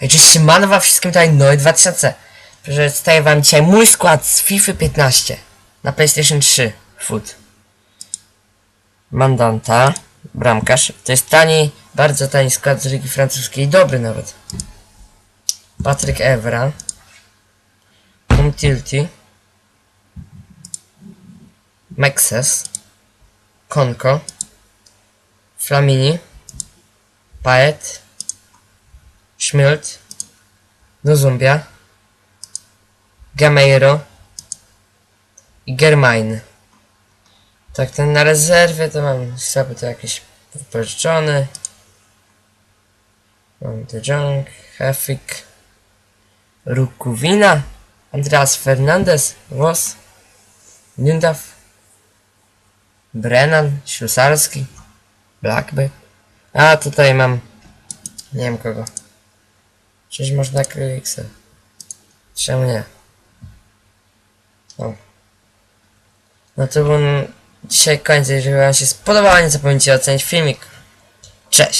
Hej, cześć, manwa wszystkim tutaj Noe 2000. Przedstawię wam dzisiaj mój skład z FIFA 15 na PlayStation 3 Foot. Mandanta, bramkarz. To jest tani, bardzo tani skład z Ligi Francuskiej, dobry nawet. Patryk Evra. Umtilti. Mexes. Konko. Flamini. Paet. Schmidt, Nozumbia, Gameiro i Germain. Tak, ten na rezerwie to mam sobie to jakieś wypożyczone. Mam De Jong, Hefik, Rukuwina, Andreas Fernandez, Wos, Nündaw, Brennan, Ślusarski, Blackby. A tutaj mam nie wiem kogo. Przecież można Kryliksa. Czemu nie? O. No to był dzisiaj koniec. Jeżeli wam się spodobało, nie zapomnijcie ocenić filmik. Cześć!